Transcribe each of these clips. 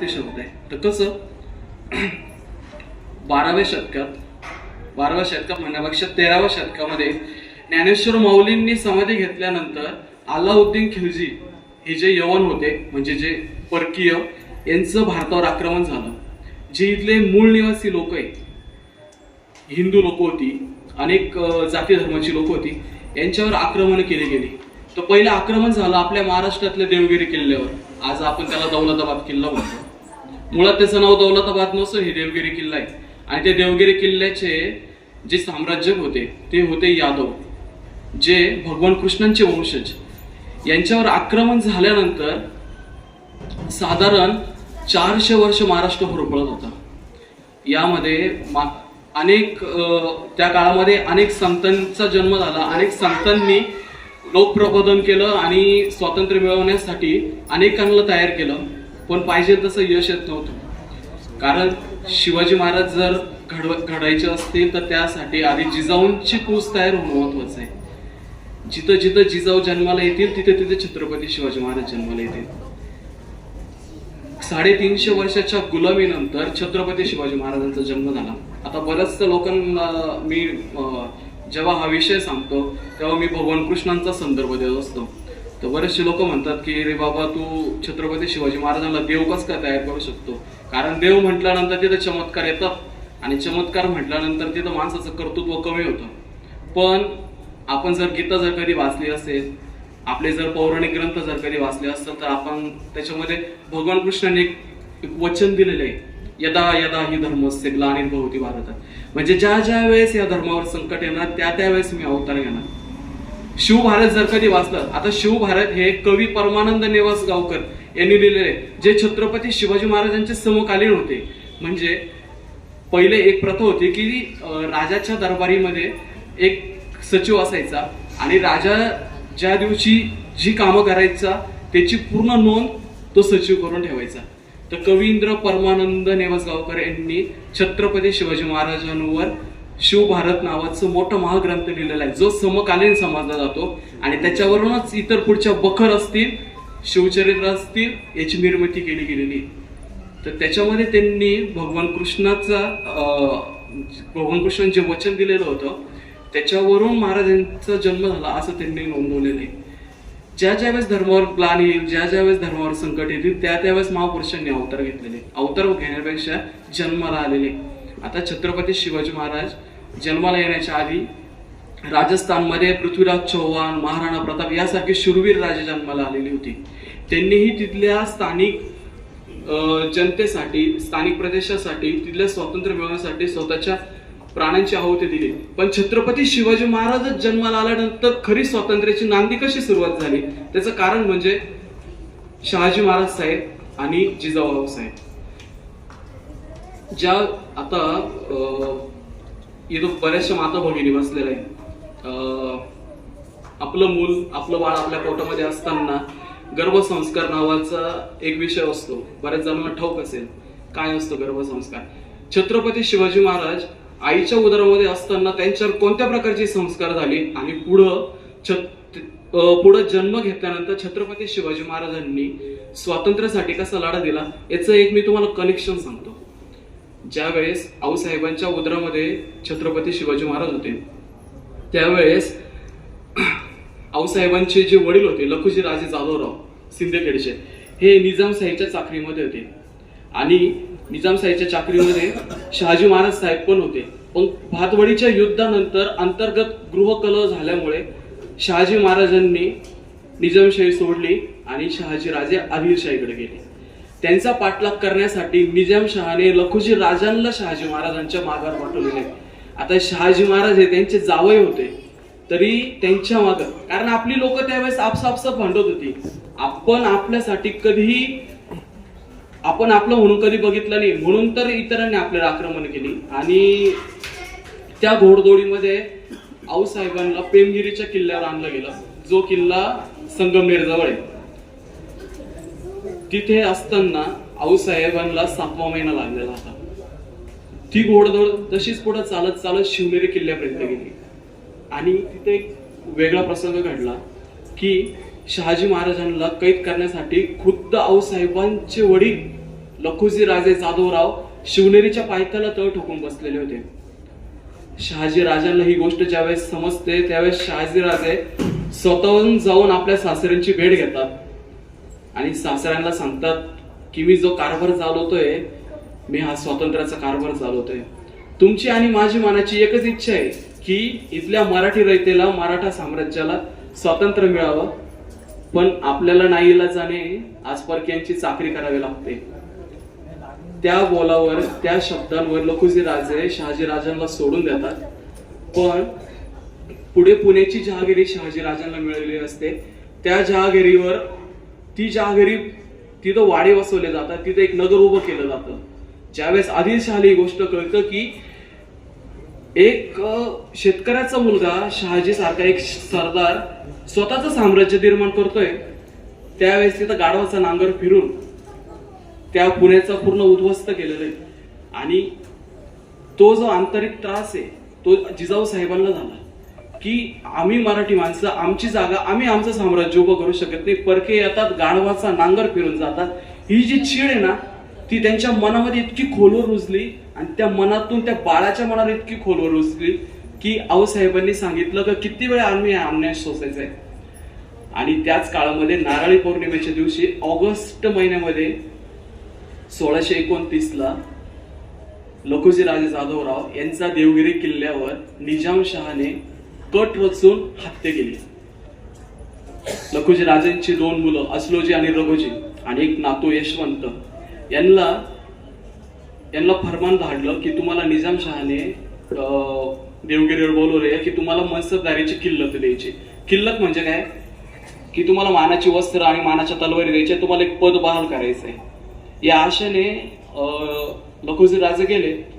ते शब्द आहे. तर कसं? बाराव्या शतकात बाराव्या शतकात म्हणण्यापेक्षा तेराव्या शतकामध्ये ज्ञानेश्वर माऊलींनी समाधी घेतल्यानंतर अल्लाउद्दीन खिलजी हे जे यवन होते म्हणजे जे परकीय यांचं भारतावर आक्रमण झालं. जे इथले मूळ निवासी लोक आहेत हिंदू लोक होती अनेक जाती धर्माची लोक होती यांच्यावर आक्रमण केली गेली. तर पहिलं आक्रमण झालं आपल्या महाराष्ट्रातल्या देवगिरी किल्ल्यावर. आज आपण त्याला दौलताबाद किल्ला म्हणतो. मुळात त्याचं नाव दौलताबाद नसून हे देवगिरी किल्ला आहे. आणि ते देवगिरी किल्ल्याचे जे साम्राज्य होते ते होते यादव जे भगवान कृष्णांचे वंशज. यांच्यावर आक्रमण झाल्यानंतर साधारण चारशे वर्ष महाराष्ट्र होरपळत होता. यामध्ये मा- अनेक त्या काळामध्ये अनेक संतांचा जन्म झाला. अनेक संतांनी लोकप्रबोधन केलं आणि स्वातंत्र्य मिळवण्यासाठी अनेकांना तयार केलं. पण पाहिजे तसं यश येत नव्हतं. कारण शिवाजी महाराज जर घडव घडायचे असतील तर त्यासाठी आधी जिजाऊंची कूच तयार होणं महत्वाचं आहे. जिथं जिथं जिजाऊ जन्माला येतील तिथे तिथे छत्रपती शिवाजी महाराज जन्माला येतील. साडेतीनशे वर्षाच्या गुलामीनंतर छत्रपती शिवाजी महाराजांचा जन्म झाला. आता बऱ्याचशा लोकांना मी जेव्हा हा विषय सांगतो तेव्हा मी भगवान कृष्णांचा संदर्भ देत असतो. तर बरेचसे लोक म्हणतात की रे बाबा तू छत्रपती शिवाजी महाराजांना देव कस काय तयार करू शकतो? कारण देव म्हटल्यानंतर तिथं चमत्कार येतात आणि चमत्कार म्हटल्यानंतर तिथं माणसाचं कर्तृत्व कमी होतं. पण आपण जर गीता जर कधी वाचली असेल आपले जर पौराणिक ग्रंथ जर कधी वाचले असतील तर आपण त्याच्यामध्ये भगवान कृष्णाने एक वचन दिलेलं आहे. यदा यदा ही धर्म ग्लानी भवती भारतात म्हणजे ज्या ज्या वेळेस या धर्मावर संकट येणार त्या त्यावेळेस मी अवतार घेणार. शिवभारत जर कधी वाचलं आता शिवभारत हे कवी परमानंद नेवास गावकर यांनी लिहिलेले जे छत्रपती शिवाजी महाराजांचे समकालीन होते. म्हणजे पहिले एक प्रथा होती की राजाच्या दरबारीमध्ये एक सचिव असायचा आणि राजा ज्या दिवशी जी कामं करायचा त्याची पूर्ण नोंद तो सचिव करून ठेवायचा. तर कवींद्र परमानंद नेवसगावकर यांनी छत्रपती शिवाजी महाराजांवर शिवभारत नावाचं मोठं महाग्रंथ लिहिलेला आहे. जो समकालीन समजला जातो आणि त्याच्यावरूनच इतर पुढच्या बखर असतील शिवचरित्र असतील याची निर्मिती केली गेलेली. तर त्याच्यामध्ये त्यांनी भगवान कृष्णाचा भगवान कृष्णाने जे वचन दिलेलं होतं त्याच्यावरून महाराजांचा जन्म झाला असं त्यांनी नोंदवलेलं आहे. ज्या ज्या वेळेस धर्मावर ग्लान येईल ज्या ज्या वेळेस धर्मावर संकट येतील त्या त्यावेळेस महापुरुषांनी अवतार घेतलेले. अवतार घेण्यापेक्षा जन्माला आलेले. आता छत्रपती शिवाजी महाराज जन्माला येण्याच्या आधी राजस्थानमध्ये पृथ्वीराज चौहान महाराणा प्रताप यासारखे शूरवीर राजे जन्माला आलेली होती. त्यांनीही तिथल्या स्थानिक जनतेसाठी स्थानिक प्रदेशासाठी तिथल्या स्वातंत्र्य मिळवण्यासाठी स्वतःच्या प्राण्यांची आहुती दिली. पण छत्रपती शिवाजी महाराजच जन्माला आल्यानंतर खरी स्वातंत्र्याची नांदी कशी सुरुवात झाली? त्याचं कारण म्हणजे शहाजी महाराज साहेब आणि जिजाऊ साहेब. ज्या आता इथं बऱ्याचशा माता भगिनी बसलेल्या आहेत. आपलं मूल आपलं बाळ आपल्या पोटामध्ये असताना गर्भसंस्कार नावाचा एक विषय असतो. बऱ्याच जणांना ठाऊक असेल काय असतो गर्भसंस्कार? छत्रपती शिवाजी महाराज आईच्या उदरामध्ये असताना त्यांच्यावर कोणत्या प्रकारचे संस्कार झाले? आणि पुढं छत पुढं जन्म घेतल्यानंतर छत्रपती शिवाजी महाराजांनी स्वातंत्र्यासाठी कसा लढा दिला? याचं एक मी तुम्हाला कनेक्शन सांगतो. ज्या वेळेस आऊसाहेबांच्या उदरामध्ये छत्रपती शिवाजी महाराज होते त्यावेळेस आऊसाहेबांचे जे वडील होते लखुजी राजे जाधवराव सिंदखेडचे हे निजामशाहीच्या चाकरीमध्ये होते. आणि निजामशाहीच्या चाकरीमध्ये शहाजी महाराज साहेब पण होते. पण भातवडीच्या युद्धानंतर अंतर्गत गृहकलह झाल्यामुळे शहाजी महाराजांनी निजामशाही सोडली आणि शहाजी राजे आदिलशाहीकडे गेले. त्यांचा पाठलाग करण्यासाठी निजामशहाने लखुजी राजांना शहाजी महाराजांच्या मागावर पाठवलेले. आता शहाजी महाराज हे त्यांचे जावई होते. तरी त्यांच्या माग कारण आपली लोक त्यावेळेस आपसापसाप भांडत होती. आपण आपल्यासाठी कधीही आपण आपलं म्हणून कधी बघितलं नाही म्हणून तर इतरांनी आपल्याला आक्रमण केली. आणि त्या घोडदोडीमध्ये आऊसाहेबांना प्रेमगिरीच्या किल्ल्यावर आणलं गेलं. जो किल्ला संगमनेर जवळ आहे. तिथे असताना आऊसाहेबांना सातवा महिना लागलेला होता. ती घोडदौड तशीच पुढे चालत चालत शिवनेरी किल्ल्यापर्यंत गेली. आणि तिथे एक वेगळा प्रसंग घडला की शहाजी महाराजांना कैद करण्यासाठी खुद्द आऊसाहेबांचे वडील लखुजी राजे जाधवराव शिवनेरीच्या पायथ्याला तळ ठोकून बसलेले होते. शहाजी राजांना ही गोष्ट ज्यावेळेस समजते त्यावेळेस शहाजी राजे स्वतःहून जाऊन आपल्या सासऱ्यांची भेट घेतात. आणि सासऱ्यांना सांगतात की मी जो कारभार चालवतोय मी हा स्वातंत्र्याचा कारभार चालवतोय. तुमची आणि माझी मनाची एकच इच्छा आहे की इथल्या मराठी रयतेला मराठा साम्राज्याला स्वातंत्र्य मिळावं पण आपल्याला नाही जाणे आज परक्यांची चाकरी करावी लागते. त्या बोलावर त्या शब्दांवर लखुजी राजे शहाजी राजांना सोडून देतात. पण पुढे पुण्याची जहागिरी शहाजी राजांना मिळालेली असते. त्या जहागिरीवर ती जहागिरी तिथं वाडे वसवले जातात तिथं एक नगर उभं केलं जातं. ज्यावेळेस आदिलशहाला ही गोष्ट कळतं की एक शेतकऱ्याचा मुलगा शहाजी सारखा एक सरदार स्वतःच साम्राज्य निर्माण करतोय त्यावेळेस तिथं गाढवाचा नांगर फिरून त्या पुण्याचा पूर्ण उद्ध्वस्त केलेला आहे. आणि तो जो आंतरिक त्रास आहे तो जिजाऊ साहेबांना झाला. की आम्ही मराठी माणसं आमची जागा आम्ही आमचं साम्राज्य उभं करू शकत नाही. परके येतात गाढवाचा नांगर फिरून जातात. ही जी चीड आहे ना ती त्यांच्या मनामध्ये इतकी खोलवर रुजली आणि त्या मनातून त्या बाळाच्या मनावर इतकी खोलवर रुजली की आऊसाहेबांनी सांगितलं की किती वेळा आम्ही अन्याय सोसायचा आहे. आणि त्याच काळामध्ये नारळी पौर्णिमेच्या दिवशी ऑगस्ट महिन्यामध्ये सोळाशे एकोणतीसला ला जाधवराव यांचा देवगिरी किल्ल्यावर निजामशहाने कट रचून हत्या केली. लखुजी राजांची दोन मुलं असलोजी आणि रघुजी आणि एक नातू यशवंत. यांना यांना फरमान धाडलं की तुम्हाला निजामशहाने अं, देवगिरीवर बोलवले की तुम्हाला मनसबदारीची किल्लत द्यायची. किल्लत म्हणजे काय? की तुम्हाला मानाची वस्त्र आणि मानाच्या तलवारी द्यायच्या तुम्हाला एक पद बहाल करायचं आहे या आशेने अं, लखुजी राजे गेले.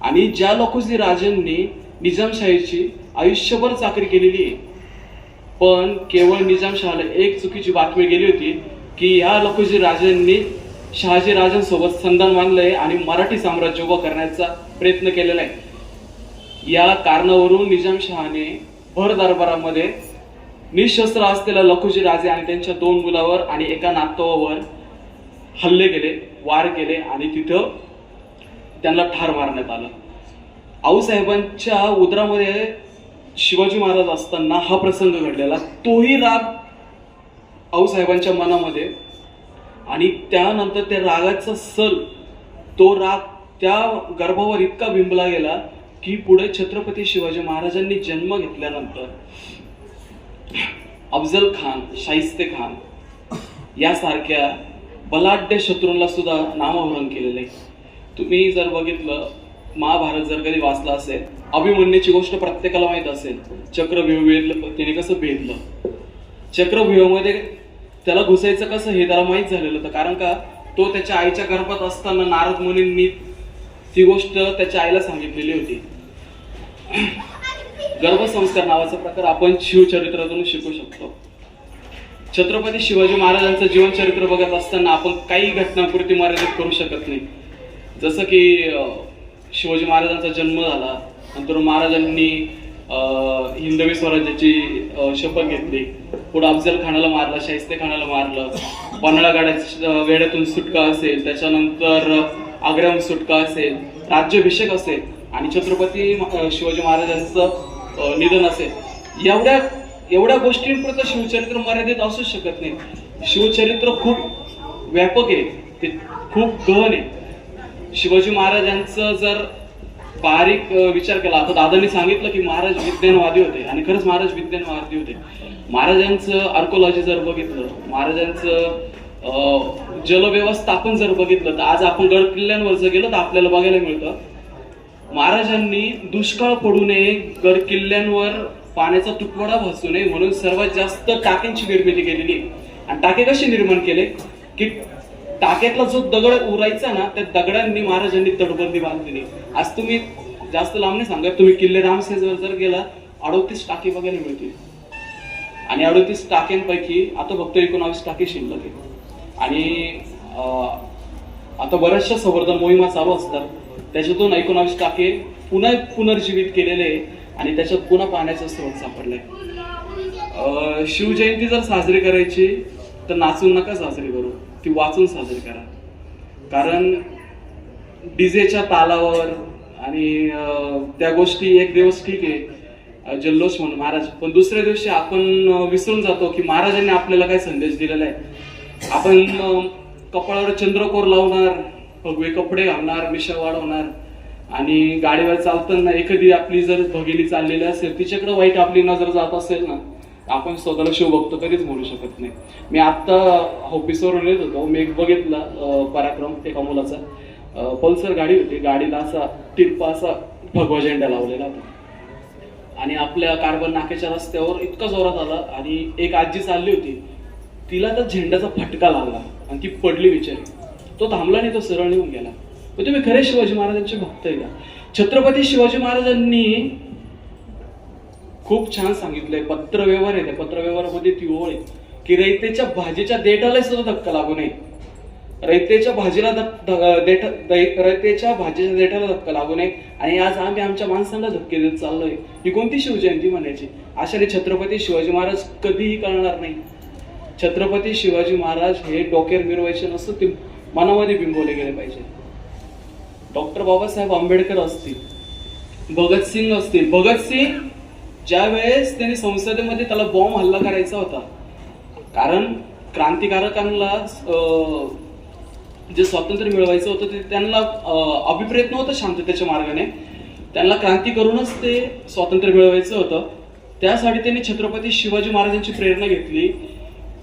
आणि ज्या लखुजी राजांनी निजामशाहीची आयुष्यभर चाकरी केलेली आहे. पण केवळ निजामशहाला एक चुकीची बातमी गेली होती की ह्या लखुजी राजांनी शहाजी राजांसोबत संधान बांधलंय आणि मराठी साम्राज्य उभं करण्याचा प्रयत्न केलेला आहे. या कारणावरून निजामशहाने भर दरबारामध्ये निशस्त्र असलेल्या लखुजी राजे आणि त्यांच्या दोन मुलावर आणि एका नातवावर हल्ले केले वार केले आणि तिथं त्यांना ठार मारण्यात आलं. आऊसाहेबांच्या उदरामध्ये शिवाजी महाराज असताना हा प्रसंग घडलेला. तोही राग आऊसाहेबांच्या मनामध्ये आणि त्यानंतर त्या रागाचा सल तो राग त्या गर्भावर इतका बिंबला गेला की पुढे छत्रपती शिवाजी महाराजांनी जन्म घेतल्यानंतर अफजल खान शाहिस्ते खान यासारख्या बलाढ्य शत्रूंना सुद्धा नामोहरण केलेलं. आहे तुम्ही जर बघितलं महाभारत जर कधी वाचला असेल अभिमन्यूची गोष्ट प्रत्येकाला माहीत असेल. चक्रव्यूह वेधलं त्याने कसं भेदलं चक्रव्यूहामध्ये त्याला घुसायचं कसं हे त्याला माहीत झालेलं होतं. कारण का? तो त्याच्या आईच्या गर्भात असताना नारद मुनींनी ती गोष्ट त्याच्या आईला सांगितलेली होती. गर्भसंस्कार नावाचा प्रकार आपण शिवचरित्रातून शिकू शकतो. छत्रपती शिवाजी महाराजांचं जीवनचरित्र बघत असताना आपण काही घटनापुरती मर्यादित करू शकत नाही. जसं की शिवाजी महाराजांचा जन्म झाला. नंतर महाराजांनी अं, हिंदवी स्वराज्याची शपथ घेतली. पुढे अफजल खानाला मारलं शाहिस्ते खानाला मारलं. पन्हाळा गाड्याच्या वेड्यातून सुटका असेल त्याच्यानंतर आग्र्याहून सुटका असेल राज्याभिषेक असेल आणि छत्रपती शिवाजी महाराजांचं निधन असेल. एवढ्या एवढ्या गोष्टींपुरतं शिवचरित्र मर्यादित असूच शकत नाही. शिवचरित्र खूप व्यापक आहे. ते खूप गहन आहे. शिवाजी महाराजांचं जर बारीक विचार केला. आता दादांनी सांगितलं की महाराज विज्ञानवादी होते. आणि खरंच महाराज विज्ञानवादी होते. महाराजांचं आर्कोलॉजी जर बघितलं महाराजांचं जलव्यवस्थापन जर बघितलं तर आज आपण गड किल्ल्यांवर जर गेलो तर आपल्याला बघायला मिळतं महाराजांनी दुष्काळ पडू नये गड किल्ल्यांवर पाण्याचा तुटवडा भासू नये म्हणून सर्वात जास्त टाक्यांची निर्मिती केलेली आणि टाके कसे निर्माण केले? की टाक्यातला जो दगड उरायचा ना त्या दगडांनी महाराजांनी तटबंदी बांधलेली आज तुम्ही जास्त लांब नाही सांगा तुम्ही किल्ले रामसेजवर जर गेला अडोतीस टाके बघायला मिळतील. आणि अडोतीस टाक्यांपैकी आता फक्त एकोणावीस टाके शिल्लक आहे आणि आता बऱ्याचशा संवर्धन मोहिमा चालू असतात. त्याच्यातून एकोणावीस टाके पुन्हा पुनर्जीवित केलेले आहे आणि त्याच्यात पुन्हा पाण्याचा स्रोत सापडलाय. शिवजयंती जर साजरी करायची तर नाचून नका साजरी करू. ती वाचून साजरी करा. कारण डीजेच्या तालावर आणि त्या गोष्टी एक दिवस ठीक आहे. जल्लोष म्हणून. महाराज पण दुसऱ्या दिवशी आपण विसरून जातो की महाराजांनी आपल्याला काय संदेश दिलेला आहे? आपण कपाळावर चंद्रकोर लावणार भगवे कपडे घालणार मिशा वाढवणार आणि गाडीवर चालताना एखादी आपली जर भगिनी चाललेली असेल तिच्याकडे वाईट आपली नजर जात असेल ना आपण स्वतःला बघतो तरीच म्हणू शकत नाही. मी आत्ता ऑफिसवरून येत होतो. मी एक बघितला पराक्रम एका मुलाचा. पल्सर गाडी होती. गाडीला असा टिप्पा असा भगवा झेंडा लावलेला होता. आणि आपल्या कार्बन नाक्याच्या रस्त्यावर इतका जोरात आला आणि एक आजी चालली होती. तिला त्या झेंड्याचा फटका लागला आणि ती पडली विचार तो थांबला नाही तो सरळ निघून गेला. पण तुम्ही खरे शिवाजी महाराजांचे भक्त आहे का? छत्रपती शिवाजी महाराजांनी खूप छान सांगितलंय. पत्रव्यवहार आहे त्या पत्रव्यवहारामध्ये ती ओळ आहे. की रयतेच्या भाजीच्या देठाला सुद्धा धक्का लागू नये. रयतेच्या भाजीला ध- देठ दै- रयतेच्या भाजीच्या देठाला धक्का लागू नये. आणि आज आम्ही आमच्या माणसांना धक्के देत चाललोय. ही कोणती शिवजयंती म्हणायची? अशाने छत्रपती शिवाजी महाराज कधीही कळणार नाही. छत्रपती शिवाजी महाराज हे डोक्यावर मिरवायचे नसतं ते मनामध्ये बिंबवले गेले पाहिजे. डॉक्टर बाबासाहेब आंबेडकर असतील भगतसिंग असतील भगतसिंग ज्या वेळेस त्यांनी संसदेमध्ये त्याला बॉम्ब हल्ला करायचा होता कारण क्रांतिकारकांना जे स्वातंत्र्य मिळवायचं होतं ते त्यांना अभिप्रेत नव्हतं शांततेच्या मार्गाने. त्यांना क्रांती करूनच ते स्वातंत्र्य मिळवायचं होतं. त्यासाठी त्यांनी छत्रपती शिवाजी महाराजांची प्रेरणा घेतली.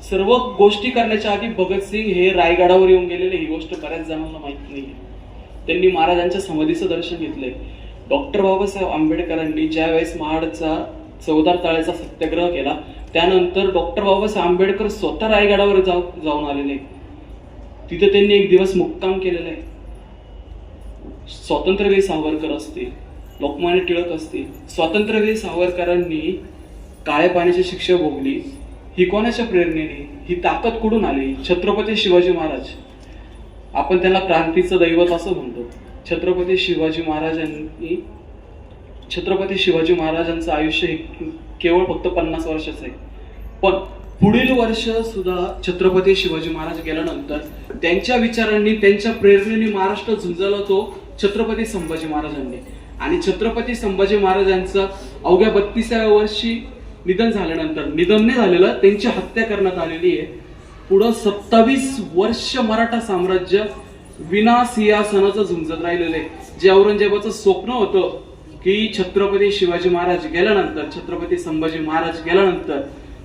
सर्व गोष्टी करण्याच्या आधी भगतसिंग हे रायगडावर येऊन गेलेले. ही गोष्ट बऱ्याच जणांना माहीत नाही त्यांनी महाराजांच्या समाधीचं दर्शन घेतलंय. डॉक्टर बाबासाहेब आंबेडकरांनी ज्या वेळेस महाडचा चौदार ताळ्याचा सत्याग्रह केला त्यानंतर डॉक्टर बाबासाहेब आंबेडकर स्वतः रायगडावर जाऊ जाऊन आलेले. तिथं त्यांनी एक दिवस मुक्काम केलेला आहे. स्वातंत्र्यवीर सावरकर असतील लोकमान्य टिळक असतील स्वातंत्र्यवीर सावरकरांनी काळ्या पाण्याची शिक्षा भोगली. ही कोणाच्या प्रेरणेने? ही ताकद कुठून आली? छत्रपती शिवाजी महाराज. आपण त्याला क्रांतीचं दैवत असं म्हणतो. छत्रपती शिवाजी महाराजांनी छत्रपती शिवाजी महाराजांचं आयुष्य हे केवळ फक्त पन्नास वर्षाचं आहे. पण पुढील वर्ष सुद्धा छत्रपती शिवाजी महाराज गेल्यानंतर त्यांच्या विचारांनी त्यांच्या प्रेरणेने महाराष्ट्र झुंजला तो छत्रपती संभाजी महाराजांनी. आणि छत्रपती संभाजी महाराजांचं अवघ्या बत्तीसाव्या वर्षी निधन झाल्यानंतर निधन नाही झालेलं त्यांची हत्या करण्यात आलेली आहे. पुढं सत्तावीस वर्ष मराठा साम्राज्य विना सिंहासनाचं झुंजत राहिलेलं आहे. जे औरंगजेबाचं स्वप्न होतं की छत्रपती शिवाजी महाराज गेल्यानंतर छत्रपती संभाजी महाराज गेल्यानंतर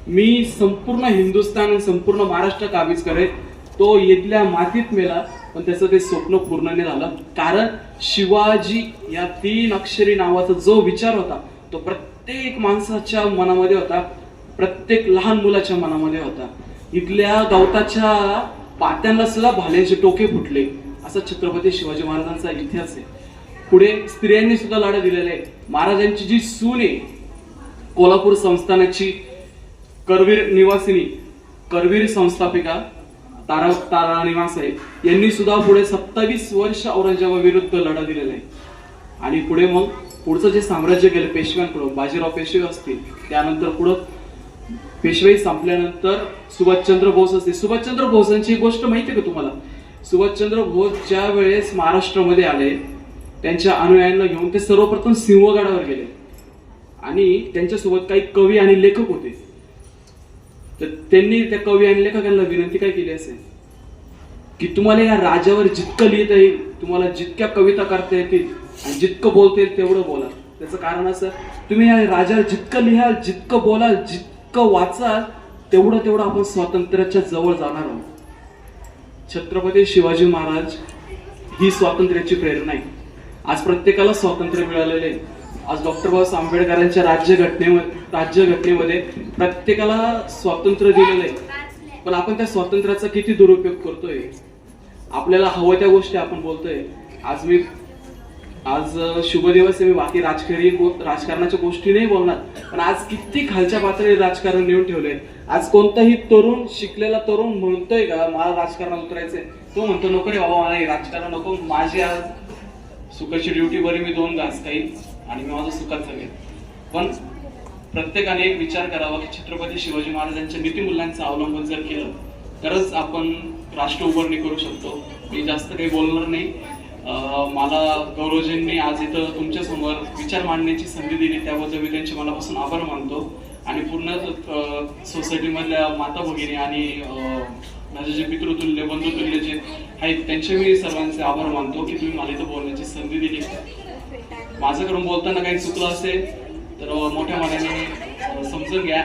मी संपूर्ण हिंदुस्थान आणि संपूर्ण महाराष्ट्र काबीज करेल. तो इथल्या मातीत मेला पण त्याचं ते स्वप्न पूर्ण नाही झालं. कारण शिवाजी या तीन अक्षरी नावाचा जो विचार होता तो प्रत्येक माणसाच्या मनामध्ये होता प्रत्येक लहान मुलाच्या मनामध्ये होता. इथल्या गवताच्या पात्यांना सुद्धा भाल्यांचे टोके फुटले. असा छत्रपती शिवाजी महाराजांचा इतिहास आहे. पुढे स्त्रियांनी सुद्धा लढा दिलेला आहे महाराजांची जी सून आहे कोल्हापूर संस्थानाची करवीर निवासिनी करवीर संस्थापिका तारा तारा निवासाई यांनी सुद्धा पुढे सत्तावीस वर्ष औरंगजेबाविरुद्ध लढा दिलेला आहे. आणि पुढे मग पुढचं जे साम्राज्य गेलं पेशव्यांकडून बाजीराव पेशवे असतील त्यानंतर पुढं पेशवाई संपल्यानंतर सुभाषचंद्र बोस असतील. सुभाषचंद्र बोसांची एक गोष्ट माहिती आहे का तुम्हाला? सुभाषचंद्र बोस ज्या वेळेस महाराष्ट्रामध्ये आले त्यांच्या अनुयायांना घेऊन ते सर्वप्रथम सिंहगडावर गेले. आणि त्यांच्यासोबत काही कवी आणि लेखक होते. तर त्यांनी त्या कवी आणि लेखकांना विनंती काय केली असेल? की तुम्हाला या राजावर जितकं लिहिता येईल तुम्हाला जितक्या कविता करता येतील आणि जितकं बोलता येईल तेवढं बोला. त्याचं कारण असं तुम्ही या राजावर जितकं लिहाल जितकं बोलाल जितकं वाचाल तेवढं तेवढं आपण स्वातंत्र्याच्या जवळ जाणार आहोत. छत्रपती शिवाजी महाराज ही स्वातंत्र्याची प्रेरणा आहे. आज प्रत्येकाला स्वातंत्र्य मिळालेले आहे. आज डॉक्टर बाबासाहेब आंबेडकरांच्या राज्यघटनेमध्ये राज्यघटनेमध्ये प्रत्येकाला स्वातंत्र्य दिलेलं आहे. पण आपण त्या स्वातंत्र्याचा किती दुरुपयोग करतोय? आपल्याला हवं त्या गोष्टी आपण बोलतोय. आज मी आज शुभ दिवस आहे मी बाकी राजकारणी राजकारणाच्या गोष्टी नाही बोलणार पण आज किती खालच्या पातळीवर राजकारण नेऊन ठेवलंय. आज कोणताही तरुण शिकलेला तरुण म्हणतोय का मला राजकारणात उतरायचंय तो म्हणतो नको रे बाबा मला राजकारण नको माझी आज सुखाची ड्युटी बरी मी दोन घास खाईन आणि मी माझं सुखात जगेन. पण प्रत्येकाने एक विचार करावा की छत्रपती शिवाजी महाराजांच्या नीतिमूल्यांचं अवलंबन जर केलं तरच आपण राष्ट्र उभारणी करू शकतो. मी जास्त काही बोलणार नाही. मला गौरवजींनी आज इथं तुमच्यासमोर विचार मांडण्याची संधी दिली. त्याबद्दल मी त्यांचे मनापासून आभार मानतो. आणि पूर्ण सोसायटीमधल्या माता भगिनी आणि माझे जे पितृतुल्य बंधुतुल्य जे आहेत त्यांचे मी सर्वांचे आभार मानतो की तुम्ही मला इथं बोलण्याची संधी दिली. माझ्याकडून बोलताना काही चुकलं असेल तर मोठ्या मनाने समजून घ्या.